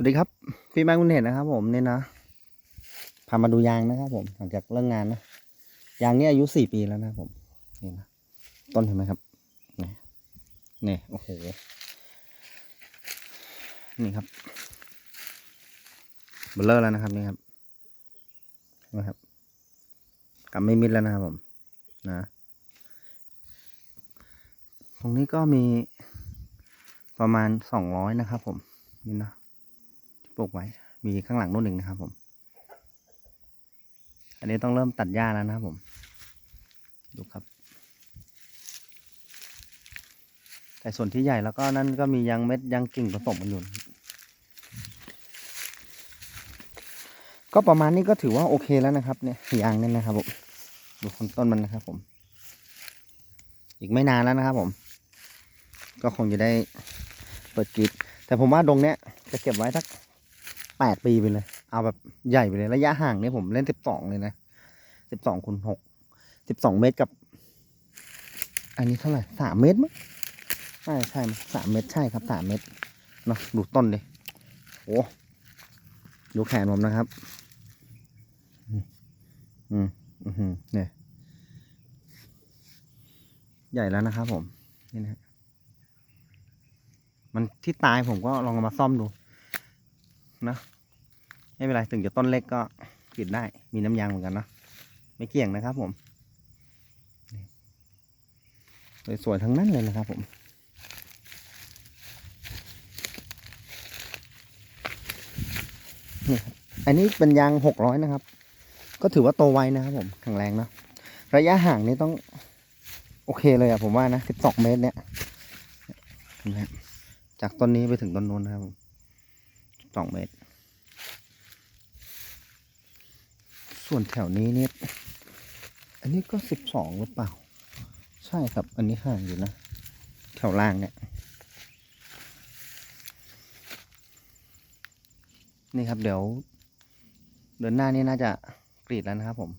สวัสดีครับพี่แม็กคุณเห็นนะครับ ผมเนี่ยนะพามาดูยางนะครับ ผมหลังจากเลิกงานนะยางนี้อายุสี่ปีแล้วนะผมนี่นะต้นเห็นไหมครับนี่นี่โอ้โหนี่ครับเบลเลอร์แล้วนะครับนี่ครับเห็นไหมครับกำไม่มิดแล้วนะครับผมนะตรงนี้ก็มีประมาณสองร้อยนะครับ ผมนี่นะ ปลูกไว้ มีข้างหลังนู่นหนึ่งนะครับผม อันนี้ต้องเริ่มตัดหญ้าแล้วนะครับผม ดูครับ แต่ส่วนที่ใหญ่แล้วก็นั่นก็มียางเม็ดยางกิ่งผสมกันอยู่ก็ประมาณนี้ก็ถือว่าโอเคแล้วนะครับ เนี่ยยางเนี่ยนะครับผม ดูคนต้นมันนะครับผม อีกไม่นานแล้วนะครับผม ก็คงจะได้เปิดกรีดแต่ผมว่าดงเนี้ยจะเก็บไว้สัก แปดปีไปเลย เอาแบบใหญ่ไปเลย ระยะห่างเนี่ยผมเล่นสิบสองเลยนะสิบสองคูณหกสิบสองเมตรกับ อันนี้เท่าไหร่สามเมตรมั้งใช่ใช่สามเมตรใช่ครับสามเมตรเนาะดูต้นดิโอ้ดูแขนผมนะครับอืมอืมอืมเนี่ยใหญ่แล้วนะครับผม นี่นะ มันที่ตายผมก็ลองมาซ่อมดู นะไม่เป็นไรถึงจะต้นเล็กก็กรีดได้มีน้ำยางเหมือนกันนะไม่เกี่ยงนะครับผมสวยๆทั้งนั้นเลยนะครับผมนี่ครับอันนี้เป็นยางหกร้อยนะครับ ก็ถือว่าโตไวนะครับผมแข็งแรงเนะระยะห่างนี่ต้องโอเคเลยอะผมว่านะสิบสองเมตรเนี่ยนไหมครับจากต้นนี้ไปถึงต้นนู้นนะครับผม สองเมตร ส่วนแถวนี้เนี่ยอันนี้ก็สิบสองหรือเปล่า ใช่ครับ อันนี้ห่างอยู่นะ แถวล่างเนี่ย นี่ครับเดี๋ยว เดือนหน้านี้น่าจะกรีดแล้วนะครับผม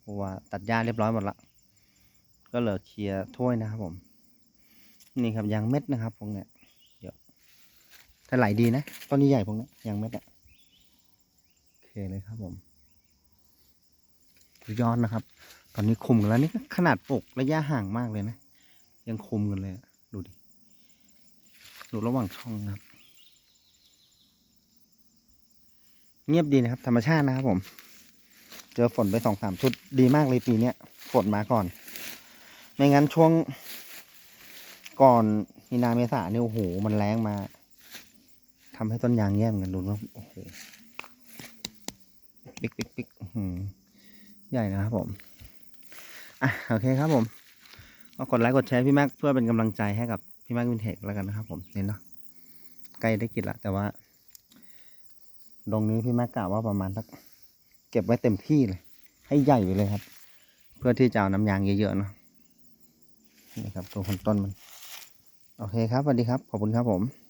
เพราะว่าตัดหญ้าเรียบร้อยหมดละ ก็เหลือเคลียร์ถ้วยนะครับผม นี่ครับยางเม็ดนะครับพวกเนี้ย ถ้าไหลดีนะต้นนี้ใหญ่พวกนี้ยยางเม็ดอะโอเคเลยครับผมสุดยอดนะครับ ตอนนี้คุมกันแล้วนี่ก็ขนาดปลูกระยะห่างมากเลยนะ ยังคุมกันเลยดูดิดูระหว่างช่องนะครับ เงียบดีนะครับ ธรรมชาตินะครับผม เจอฝนไปสองสามชุดดีมากเลยปีเนี้ยฝนมาก่อน ไม่งั้นช่วงก่อนมีนาเมษาเนี่ยโอ้โหมันแรงมา ทำให้ต้นยางแย่เหมอนกันดูนะโอ้โหปิ๊กปิ๊กปิ๊กใหญ่นะครับผมอะโอเคครับผมก็กดไลค์กดแชร์พี่แม็กเพื่อเป็นกำลังใจให้กับพี่แม็กวินเทจแล้วกันนะครับ ผมเนี่ยเนาะใกล้ได้กินละแต่ว่าตรงนี้พี่แม็กกะว่าประมาณสักเก็บไว้เต็มที่เลย ให้ใหญ่ไปเลยครับ เพื่อที่จะเอาน้ำยางเยอะๆเนาะนี่ครับตัวคนต้นมัน โอเคครับสวัสดีครับ ขอบคุณครับผม